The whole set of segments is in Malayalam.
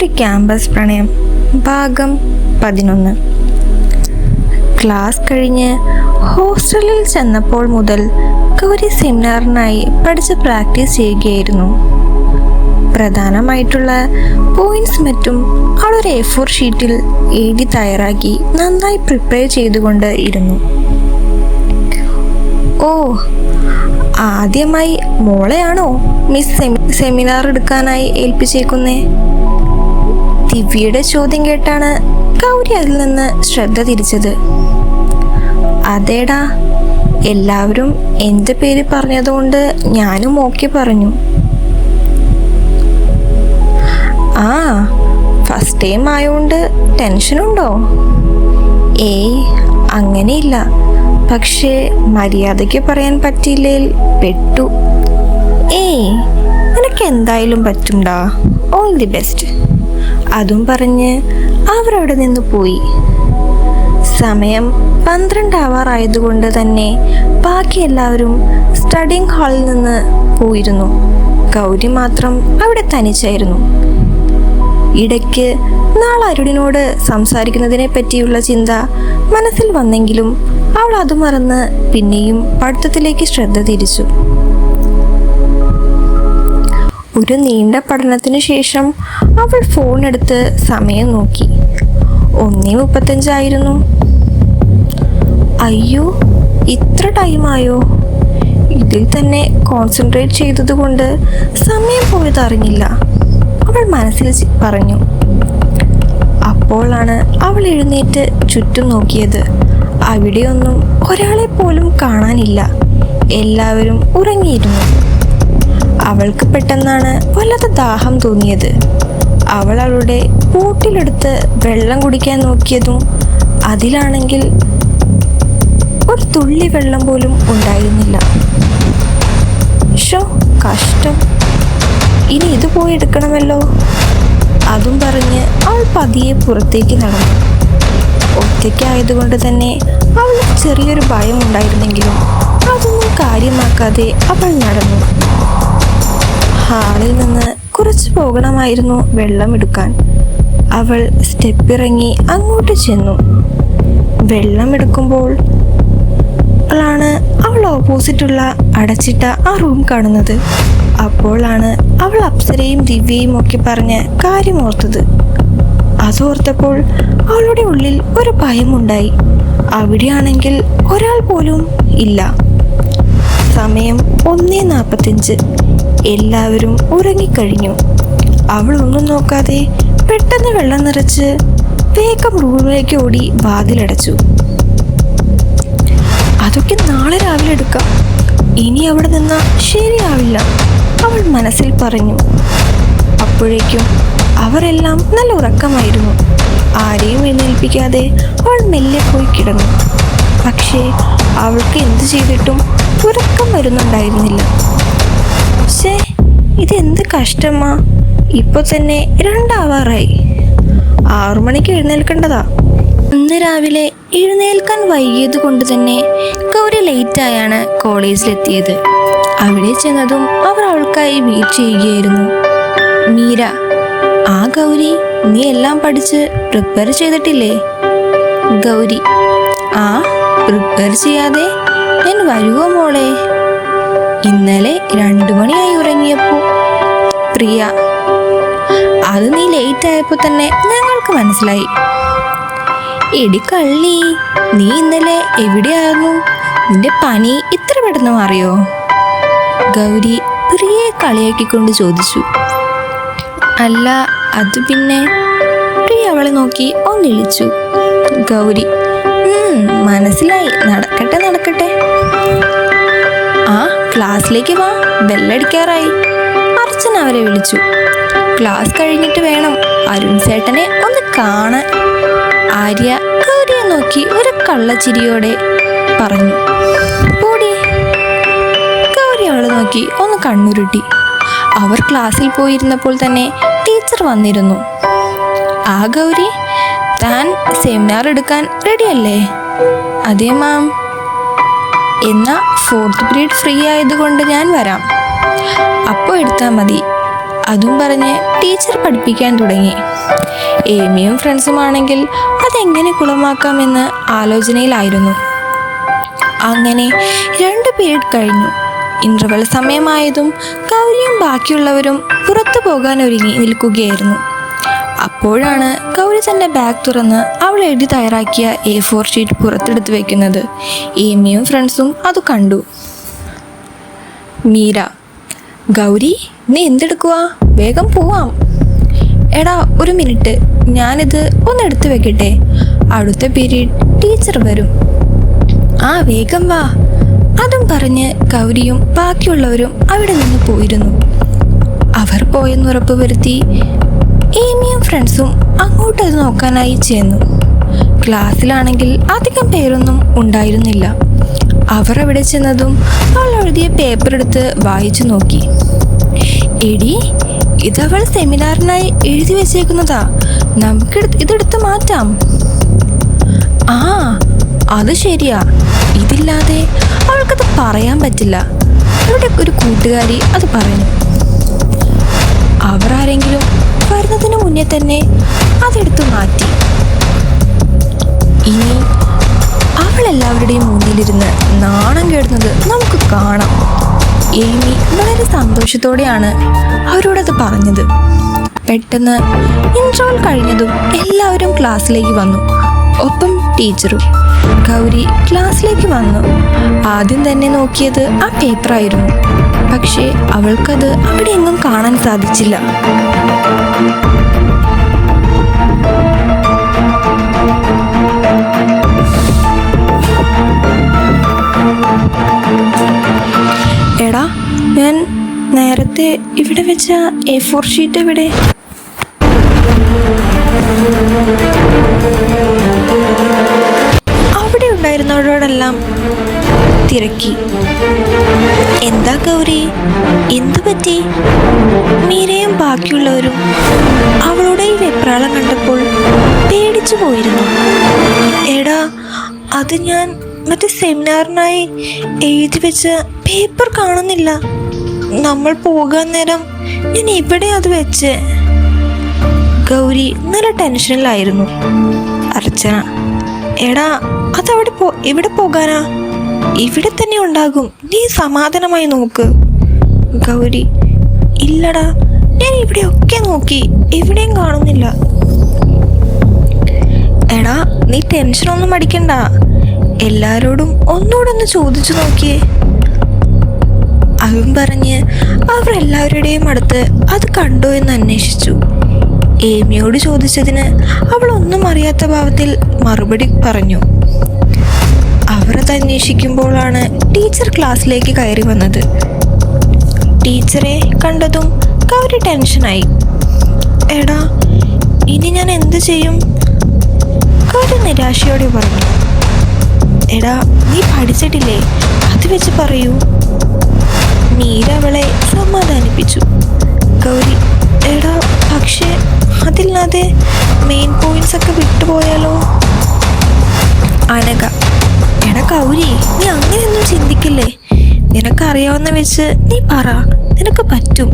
ഒരു ക്യാമ്പസ് പ്രണയം ഭാഗം പതിനൊന്ന്. ക്ലാസ് കഴിഞ്ഞ് ഹോസ്റ്റലിൽ ചെന്നപ്പോൾ മുതൽ ഗൗരി സെമിനാറിനായി പഠിച്ച് പ്രാക്ടീസ് ചെയ്യുകയായിരുന്നു. പ്രധാനമായിട്ടുള്ള പോയിന്റ്സ് മറ്റും അവളൊരു എ ഫോർ ഷീറ്റിൽ എഴുതി തയ്യാറാക്കി നന്നായി പ്രിപ്പയർ ചെയ്തുകൊണ്ട് ഇരുന്നു. ഓ ആദ്യമായി മോളെയാണോ മിസ് സെമിനാർ എടുക്കാനായി ഏൽപ്പിച്ചേക്കുന്നേ? ദിവ്യയുടെ ചോദ്യം കേട്ടാണ് ഗൗരി അതിൽ നിന്ന് ശ്രദ്ധ തിരിച്ചത്. അതേടാ എല്ലാവരും എന്റെ പേര് പറഞ്ഞതുകൊണ്ട് ഞാനും ഓക്കെ പറഞ്ഞു. ആ ഫസ്റ്റ് ടൈം ആയതുകൊണ്ട് ടെൻഷനുണ്ടോ ഏയ് അങ്ങനെയില്ല. പക്ഷേ മര്യാദയ്ക്ക് പറയാൻ പറ്റിയില്ലേൽ പെട്ടു. ഏയ് നിനക്ക് എന്തായാലും പറ്റുണ്ടാ ഓൾ ദി ബെസ്റ്റ് അതും പറഞ്ഞ് അവരവിടെ നിന്ന് പോയി. സമയം പന്ത്രണ്ട് ആവാറായതുകൊണ്ട് തന്നെ ബാക്കി എല്ലാവരും സ്റ്റഡിങ് ഹാളിൽ നിന്ന് പോയിരുന്നു. ഗൗരി മാത്രം അവിടെ തനിച്ചായിരുന്നു. ഇടയ്ക്ക് നാളെ അരുണിനോട് സംസാരിക്കുന്നതിനെ പറ്റിയുള്ള ചിന്ത മനസ്സിൽ വന്നെങ്കിലും അവൾ അത് മറന്ന് പിന്നെയും പഠിത്തത്തിലേക്ക് ശ്രദ്ധ തിരിച്ചു. ഒരു നീണ്ട പഠനത്തിന് ശേഷം അവൾ ഫോൺ എടുത്ത് സമയം നോക്കി. ഒന്നേ മുപ്പത്തഞ്ചായിരുന്നു. അയ്യോ ഇത്ര ടൈമായോ ഇതിൽ തന്നെ കോൺസെൻട്രേറ്റ് ചെയ്തതുകൊണ്ട് സമയം പോയത് അറിഞ്ഞില്ല. അവൾ മനസ്സിൽ പറഞ്ഞു. അപ്പോഴാണ് അവൾ എഴുന്നേറ്റ് ചുറ്റും നോക്കിയത്. അവിടെയൊന്നും ഒരാളെ പോലും കാണാനില്ല. എല്ലാവരും ഉറങ്ങിയിരുന്നു. അവൾക്ക് പെട്ടെന്നാണ് വല്ലാത്ത ദാഹം തോന്നിയത്. അവൾ അവളുടെ കൂട്ടിലെടുത്ത് വെള്ളം കുടിക്കാൻ നോക്കിയതും അതിലാണെങ്കിൽ ഒരു തുള്ളി വെള്ളം പോലും ഉണ്ടായിരുന്നില്ല. ഷോ കഷ്ടം. ഇനി ഇത് പോയി എടുക്കണമല്ലോ. അതും പറഞ്ഞ് അവൾ പതിയെ പുറത്തേക്ക് നടന്നു. ഒറ്റയ്ക്കായതുകൊണ്ട് തന്നെ അവൾ ചെറിയൊരു ഭയം ഉണ്ടായിരുന്നെങ്കിലും അതൊന്നും കാര്യമാക്കാതെ അവൾ നടന്നു. ഹാളിൽ നിന്ന് കുറച്ച് പോകണമായിരുന്നു വെള്ളം എടുക്കാൻ. അവൾ സ്റ്റെപ്പ് ഇറങ്ങി അങ്ങോട്ട് ചെന്നു. വെള്ളം എടുക്കുമ്പോൾ ാണ് അവൾ ഓപ്പോസിറ്റുള്ള അടച്ചിട്ട ആ റൂം കാണുന്നത്. അപ്പോഴാണ് അവൾ അപ്സരയും ദിവ്യയും ഒക്കെ പറഞ്ഞ് കാര്യം ഓർത്തത്. അതോർത്തപ്പോൾ അവളുടെ ഉള്ളിൽ ഒരു ഭയമുണ്ടായി. അവിടെയാണെങ്കിൽ ഒരാൾ പോലും ഇല്ല. സമയം ഒന്നേ നാൽപ്പത്തിയഞ്ച് എല്ലാവരും ഉറങ്ങിക്കഴിഞ്ഞു. അവൾ ഒന്നും നോക്കാതെ പെട്ടെന്ന് വെള്ളം നിറച്ച് വേഗം റൂമിലേക്ക് ഓടി വാതിലടച്ചു. അതൊക്കെ നാളെ രാവിലെ എടുക്കാം. ഇനി അവിടെ നിന്നാ ശരിയാവില്ല അവൾ മനസ്സിൽ പറഞ്ഞു. അപ്പോഴേക്കും അവരെല്ലാം നല്ല ഉറക്കമായിരുന്നു. ആരെയും എഴുന്നേൽപ്പിക്കാതെ അവൾ മെല്ലെ പോയി കിടന്നു. പക്ഷേ അവൾക്ക് എന്തു ചെയ്തിട്ടും ഉറക്കം വരുന്നുണ്ടായിരുന്നില്ല. ശേ ഇതെന്ത് കഷ്ടമാ? ഇപ്പൊ തന്നെ രണ്ടാവാറായി. ആറു മണിക്ക് എഴുന്നേൽക്കേണ്ടതാ. ഇന്ന് രാവിലെ എഴുന്നേൽക്കാൻ വൈകിയത് കൊണ്ട് തന്നെ ഗൗരി ലേറ്റായാണ് കോളേജിലെത്തിയത്. അവിടെ ചെന്നതും അവർ അവൾക്കായി വെയിറ്റ് ചെയ്യുകയായിരുന്നു. മീര ആ ഗൗരി നീ എല്ലാം പഠിച്ച് പ്രിപ്പയർ ചെയ്തിട്ടില്ലേ? ഗൗരി ആ പ്രിപ്പയർ ചെയ്യാതെ ഞാൻ വരുവോ മോളെ? ഇന്നലെ രണ്ടു മണിയായി ഉറങ്ങിയപ്പോ. പ്രിയ അത് നീ ലേറ്റ് ആയപ്പോൾ തന്നെ ഞങ്ങൾക്ക് മനസ്സിലായി. എടി കള്ളി നീ ഇന്നലെ എവിടെയായിരുന്നു? നിന്റെ പനി ഇത്ര പെട്ടെന്ന് മാറിയോ? ഗൗരി പ്രിയെ കളിയാക്കിക്കൊണ്ട് ചോദിച്ചു. അല്ല അത് പിന്നെ? പ്രിയ അവളെ നോക്കി ഒന്നിളിച്ചു. ഗൗരി "ഉം, മനസ്സിലായി. നടക്കട്ടെ നടക്കട്ടെ. ക്ലാസ്സിലേക്ക് വാ. ബെല്ലടിക്കാറായി. അർച്ചന അവരെ വിളിച്ചു. ക്ലാസ് കഴിഞ്ഞിട്ട് വേണം അരുൺ ചേട്ടനെ ഒന്ന് കാണാൻ. ആര്യ ഗൗരിയെ നോക്കി ഒരു കള്ളച്ചിരിയോടെ പറഞ്ഞു. പോടി. ഗൗരി അവളെ നോക്കി ഒന്ന് കണ്ണുരുട്ടി. അവർ ക്ലാസ്സിൽ പോയിരുന്നപ്പോൾ തന്നെ ടീച്ചർ വന്നിരുന്നു. ആ ഗൗരി താൻ സെമിനാർ എടുക്കാൻ റെഡിയല്ലേ അതെ മാം. എന്നാ ഫോർത്ത് പീരീഡ് ഫ്രീ ആയതുകൊണ്ട് ഞാൻ വരാം. അപ്പോൾ എടുത്താൽ മതി. അതും പറഞ്ഞ് ടീച്ചർ പഠിപ്പിക്കാൻ തുടങ്ങി. ഏമിയും ഫ്രണ്ട്സുമാണെങ്കിൽ അതെങ്ങനെ കുളമാക്കാമെന്ന് ആലോചനയിലായിരുന്നു. അങ്ങനെ രണ്ട് പീരീഡ് കഴിഞ്ഞു. ഇന്റർവെൽ സമയമായതും ഗൗരിയും ബാക്കിയുള്ളവരും പുറത്തു പോകാൻ ഒരുങ്ങി നിൽക്കുകയായിരുന്നു. അപ്പോഴാണ് ഗൗരി തന്റെ ബാഗ് തുറന്ന് അവൾ എഴുതി തയ്യാറാക്കിയ എ ഫോർ ഷീറ്റ് പുറത്തെടുത്ത് വെക്കുന്നത്. ഏമിയും ഫ്രണ്ട്സും അത് കണ്ടു. മീര ഗൗരി നീ എന്തെടുക്കുക വേഗം പോവാം. എടാ ഒരു മിനിറ്റ്. ഞാനിത് ഒന്ന് എടുത്തു വെക്കട്ടെ. അടുത്ത പീരീഡ് ടീച്ചർ വരും. ആ വേഗം വാ. അതും പറഞ്ഞ് ഗൗരിയും ബാക്കിയുള്ളവരും അവിടെ നിന്ന് പോയിരുന്നു. അവർ പോയെന്ന് ഉറപ്പ് വരുത്തി ഏമിയും ഫ്രണ്ട്സും അങ്ങോട്ടത് നോക്കാനായി ചെന്നു. ക്ലാസ്സിലാണെങ്കിൽ അധികം പേരൊന്നും ഉണ്ടായിരുന്നില്ല. അവർ അവിടെ ചെന്നതും അവൾ എഴുതിയ പേപ്പർ എടുത്ത് വായിച്ചു നോക്കി. എടി ഇതവൾ സെമിനാറിനായി എഴുതി വെച്ചേക്കുന്നതാ. നമുക്ക് ഇതെടുത്ത് മാറ്റാം. ആ അത് ശരിയാ. ഇതില്ലാതെ അവൾക്കത് പറയാൻ പറ്റില്ല. അവരുടെ ഒരു കൂട്ടുകാരി അത് പറഞ്ഞു. അവർ ആരെങ്കിലും വരുന്നതിന് മുന്നേ തന്നെ അതെടുത്തു മാറ്റി. ഇനി അവൾ എല്ലാവരുടെയും മുന്നിലിരുന്ന് നാണം കേടുന്നത് നമുക്ക് കാണാം. ഏമി വളരെ സന്തോഷത്തോടെയാണ് അവരോടത് പറഞ്ഞത്. പെട്ടെന്ന് ഇൻട്രോൾ കഴിഞ്ഞതും എല്ലാവരും ക്ലാസ്സിലേക്ക് വന്നു. ഒപ്പം ടീച്ചറും. ഗൗരി ക്ലാസ്സിലേക്ക് വന്നു. ആദ്യം തന്നെ നോക്കിയത് ആ പേപ്പറായിരുന്നു. പക്ഷേ അവൾക്കത് അവിടെ എങ്ങും കാണാൻ സാധിച്ചില്ല. എടാ ഞാൻ നേരത്തെ ഇവിടെ വെച്ച എ ഫോർ ഷീറ്റ് എവിടെ? അവിടെ ഉണ്ടായിരുന്നവരോടെല്ലാം തിരക്കി. എന്താ ഗൗരി? എന്തു പറ്റി? മീരയും ബാക്കിയുള്ളവരും അവളുടെ ഈ വെപ്രാളം കണ്ടപ്പോൾ പേടിച്ചു പോയിരുന്നു. എടാ അത് ഞാൻ മറ്റേ സെമിനാറിനായി എഴുതി വെച്ച പേപ്പർ കാണുന്നില്ല. നമ്മൾ പോകാൻ നേരം ഞാൻ ഇവിടെ അത് വെച്ച്? ഗൗരി നല്ല ടെൻഷനിലായിരുന്നു. അർച്ചന എടാ അതവിടെ പോ എവിടെ പോകാനാ? ഇവിടെ തന്നെ ഉണ്ടാകും. നീ സമാധാനമായി നോക്ക്. ഗൗരി ഇല്ലടാ ഞാൻ ഇവിടെയൊക്കെ നോക്കി. എവിടെയും കാണുന്നില്ല. എടാ നീ ടെൻഷനൊന്നും അടിക്കണ്ട. എല്ലാരോടും ഒന്നുകൂടൊന്ന് ചോദിച്ചു നോക്കിയേ. അവൻ പറഞ്ഞ് അവർ എല്ലാവരുടെയും അടുത്ത് അത് കണ്ടോ എന്ന് അന്വേഷിച്ചു. ഏമിയോട് ചോദിച്ചതിന് അവൾ ഒന്നും അറിയാത്ത ഭാവത്തിൽ മറുപടി പറഞ്ഞു. അവർ അന്വേഷിക്കുമ്പോഴാണ് ടീച്ചർ ക്ലാസ്സിലേക്ക് കയറി വന്നത്. ടീച്ചറെ കണ്ടതും കൗരി ടെൻഷനായി. എടാ ഇനി ഞാൻ എന്ത് ചെയ്യും? കൗരി നിരാശയോടെ പറഞ്ഞു. എടാ നീ പഠിച്ചിട്ടില്ലേ? അത് വെച്ച് പറയൂ. മീര അവളെ സമാധാനിപ്പിച്ചു. ഗൗരി എടാ പക്ഷേ അതില്ലാതെ മെയിൻ പോയിന്റ്സ് ഒക്കെ വിട്ടുപോയാലോ? അനക എടാ കൗരി നീ അങ്ങനെയൊന്നും ചിന്തിക്കില്ലേ? നിനക്കറിയാവുന്ന വെച്ച് നീ പറ. നിനക്ക് പറ്റും.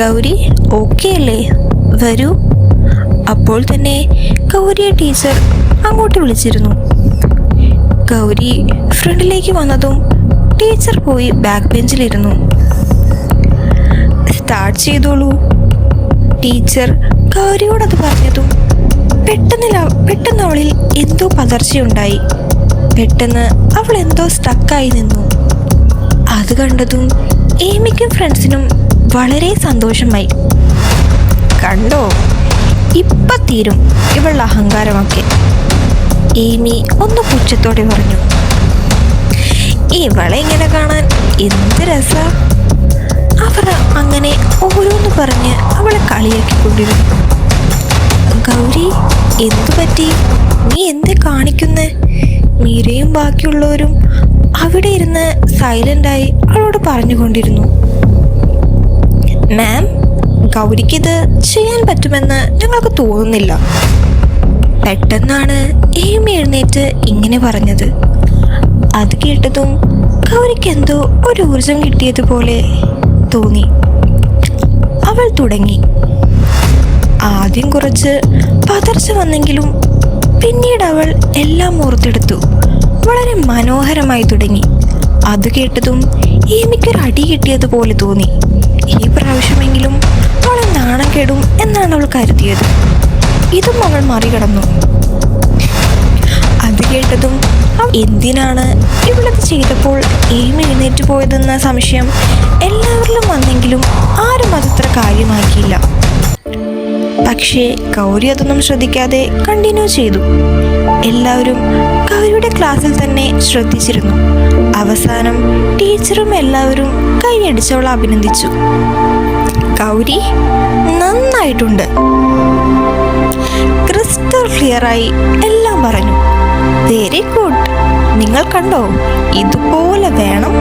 ഗൗരി ഓക്കെ അല്ലേ? വരൂ. അപ്പോൾ തന്നെ ഗൗരിയെ ടീച്ചർ അങ്ങോട്ട് വിളിച്ചിരുന്നു. ഗൗരി ഫ്രണ്ടിലേക്ക് വന്നതും ടീച്ചർ പോയി ബാക്ക് ബെഞ്ചിലിരുന്നു സ്റ്റാർട്ട് ചെയ്തോളൂ. ടീച്ചർ ഗൗരിയോടത് പറഞ്ഞതു പെട്ടെന്ന് പെട്ടെന്ന് അവളിൽ എന്തോ പതർച്ചയുണ്ടായി. പെട്ടെന്ന് അവൾ എന്തോ സ്റ്റക്കായി നിന്നു. അത് കണ്ടതും ഏമിക്കും ഫ്രണ്ട്സിനും വളരെ സന്തോഷമായി. കണ്ടോ? ഇപ്പ തീരും ഇവളുടെ അഹങ്കാരമൊക്കെ. ഏമി ഒന്ന് പുച്ഛത്തോടെ പറഞ്ഞു. ഇവളെ ഇങ്ങനെ കാണാൻ എന്ത് രസ? അവർ അങ്ങനെ ഓരോന്ന് പറഞ്ഞ് അവളെ കളിയാക്കിക്കൊണ്ടിരുന്നു. ഗൗരി എന്തു പറ്റി? നീ എന്ത് കാണിക്കുന്നേ? മീരയും ബാക്കിയുള്ളവരും അവിടെ ഇരുന്ന് സൈലന്റായി അവളോട് പറഞ്ഞുകൊണ്ടിരുന്നു. മാം ഗൗരിക്കിത് ചെയ്യാൻ പറ്റുമെന്ന് ഞങ്ങൾക്ക് തോന്നുന്നില്ല. പെട്ടെന്നാണ് ഏമി എഴുന്നേറ്റ് ഇങ്ങനെ പറഞ്ഞത്. അത് കേട്ടതും ഗൗരിക്ക് എന്തോ ഒരു ഊർജം കിട്ടിയതുപോലെ തോന്നി. അവൾ തുടങ്ങി. ആദ്യം കുറച്ച് പതർച്ച വന്നെങ്കിലും പിന്നീട് അവൾ എല്ലാം ഓർത്തെടുത്തു. വളരെ മനോഹരമായി തുടങ്ങി. അത് കേട്ടതും ഏമിക്കൊരു അടി കിട്ടിയതുപോലെ തോന്നി. ഈ പ്രാവശ്യമെങ്കിലും അവളെ നാണം കെടും എന്നാണ് അവൾ കരുതിയത്. ഇതും അവൾ മറികടന്നു. അത് കേട്ടതും എന്തിനാണ് ഇവളത് ചെയ്തപ്പോൾ ഏം എഴുന്നേറ്റ് പോയതെന്ന സംശയം എല്ലാവരിലും വന്നെങ്കിലും ആരും അതത്ര കാര്യമാക്കിയില്ല. പക്ഷേ ഗൗരി അതൊന്നും ശ്രദ്ധിക്കാതെ കണ്ടിന്യൂ ചെയ്തു. എല്ലാവരും ഗൗരിയുടെ ക്ലാസ്സിൽ തന്നെ ശ്രദ്ധിച്ചിരുന്നു. അവസാനം ടീച്ചറും എല്ലാവരും കൈയടിച്ചവളെ അഭിനന്ദിച്ചു. ഗൗരി നന്നായിട്ടുണ്ട്. ക്രിസ്റ്റൽ ക്ലിയറായി എല്ലാം പറഞ്ഞു. വെരി ഗുഡ് നിങ്ങൾ കണ്ടോ? ഇതുപോലെ വേണം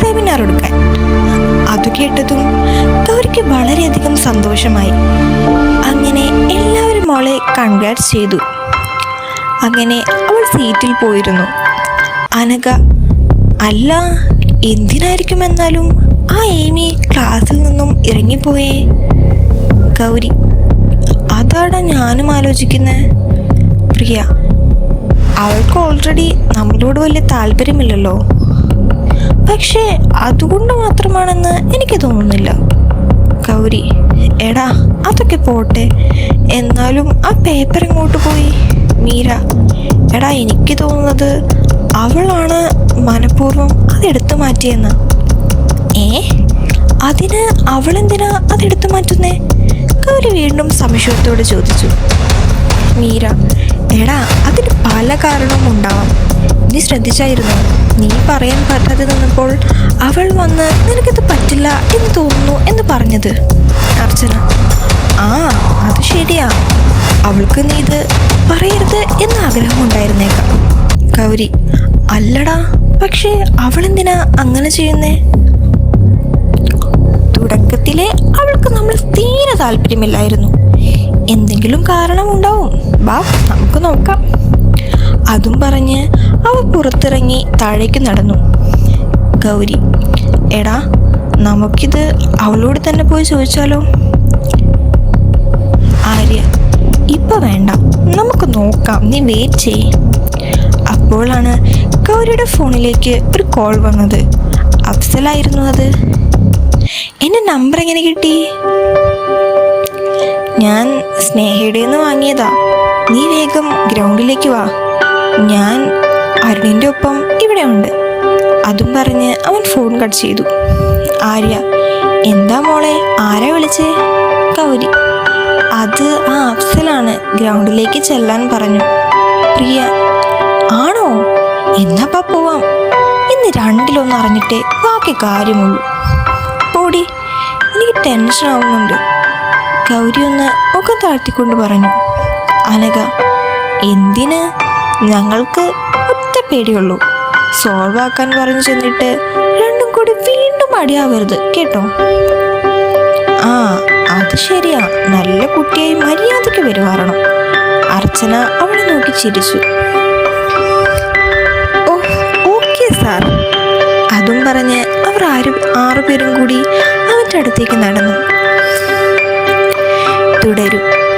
സെമിനാർ എടുക്കാൻ. അത് കേട്ടതും ഗൗരിക്ക് വളരെയധികം സന്തോഷമായി. അങ്ങനെ എല്ലാവരും അവളെ കൺഗ്രാറ്റ്സ് ചെയ്തു. അങ്ങനെ അവൾ സീറ്റിൽ പോയിരുന്നു. അനഘ അല്ല എന്തിനായിരിക്കും എന്നാലും ആ ഏമി ക്ലാസ്സിൽ നിന്നും ഇറങ്ങിപ്പോയേ. ഗൗരി അതാണ് ഞാനും ആലോചിക്കുന്നത് പ്രിയ അവൾക്ക് ഓൾറെഡി നമ്മളോട് വലിയ താല്പര്യമില്ലല്ലോ. പക്ഷേ അതുകൊണ്ട് മാത്രമാണെന്ന് എനിക്ക് തോന്നുന്നില്ല. ഗൗരി എടാ അതൊക്കെ പോട്ടെ. എന്നാലും ആ പേപ്പർ ഇങ്ങോട്ട് പോയി? മീര എടാ എനിക്ക് തോന്നുന്നത് അവളാണ് മനഃപൂർവം അതെടുത്തു മാറ്റിയെന്ന്. ഏ? അതിന് അവളെന്തിനാ അതെടുത്തു മാറ്റുന്നേ? ഗൗരി വീണ്ടും സംശയത്തോട് ചോദിച്ചു. മീര എടാ അതിന് പല കാരണവും ഉണ്ടാവാം. നീ ശ്രദ്ധിച്ചായിരുന്നു? നീ പറയാൻ പറ്റാതെ നിന്നപ്പോൾ അവൾ വന്ന് നിനക്കിത് പറ്റില്ല എന്ന് തോന്നുന്നു എന്ന് പറഞ്ഞത്. അർച്ചന ആ അത് ശരിയാ. അവൾക്ക് നീ ഇത് പറയരുത് എന്ന് ആഗ്രഹം ഉണ്ടായിരുന്നേക്കാം. ഗൗരി അല്ലടാ പക്ഷേ അവളെന്തിനാ അങ്ങനെ ചെയ്യുന്നേ? തുടക്കത്തിലെ അവൾക്ക് നമ്മൾ തീരെ താല്പര്യമില്ലായിരുന്നു. എന്തെങ്കിലും കാരണം ഉണ്ടാവും ബാ നമുക്ക് നോക്കാം. അതും പറഞ്ഞ് അവ പുറത്തിറങ്ങി താഴേക്ക് നടന്നു. ഗൗരി എടാ നമുക്കിത് അവളോട് തന്നെ പോയി ചോദിച്ചാലോ? ആര്യ ഇപ്പൊ വേണ്ട നമുക്ക് നോക്കാം നീ വെയിറ്റ് ചെയ് അപ്പോഴാണ് ഗൗരിയുടെ ഫോണിലേക്ക് ഒരു കോൾ വന്നത്. അഫ്സലായിരുന്നു അത്. എന്റെ നമ്പർ എങ്ങനെ കിട്ടി? ഞാൻ സ്നേഹയുടെ നിന്ന് വാങ്ങിയതാ. നീ വേഗം ഗ്രൗണ്ടിലേക്ക് വാ. ഞാൻ അരുണിന്റെ ഒപ്പം ഇവിടെ ഉണ്ട്. അതും പറഞ്ഞ് അവൻ ഫോൺ കട്ട് ചെയ്തു. ആര്യ എന്താ മോളെ ആരാ വിളിച്ചേ? കൗരി അത് ആ അഫ്സലാണ് ഗ്രൗണ്ടിലേക്ക് ചെല്ലാൻ പറഞ്ഞു. പ്രിയ ആണോ? എന്നാപ്പാ പോവാം. ഇന്ന് രണ്ടിലൊന്നും അറിഞ്ഞിട്ടേ ബാക്കി കാര്യമുള്ളൂ. പോടി എനിക്ക് ടെൻഷൻ ആവുന്നുണ്ട് ഗൗരി ഒന്ന് മുഖം താഴ്ത്തിക്കൊണ്ട് പറഞ്ഞു. അനഘ എന്തിന്? ഞങ്ങൾക്ക് ഒറ്റ പേടിയുള്ളൂ. സോൾവ് ആക്കാൻ പറഞ്ഞു ചെന്നിട്ട് രണ്ടും കൂടി വീണ്ടും അടിയാവരുത് കേട്ടോ? ആ അത് ശരിയാ. നല്ല കുട്ടിയായി മര്യാദയ്ക്ക് പെരുമാറണം. അർച്ചന അവളെ നോക്കി ചിരിച്ചു. Okay sir. അതും പറഞ്ഞ് അവർ ആരും ആറുപേരും കൂടി അവന്റെ അടുത്തേക്ക് നടന്നു. തുടരും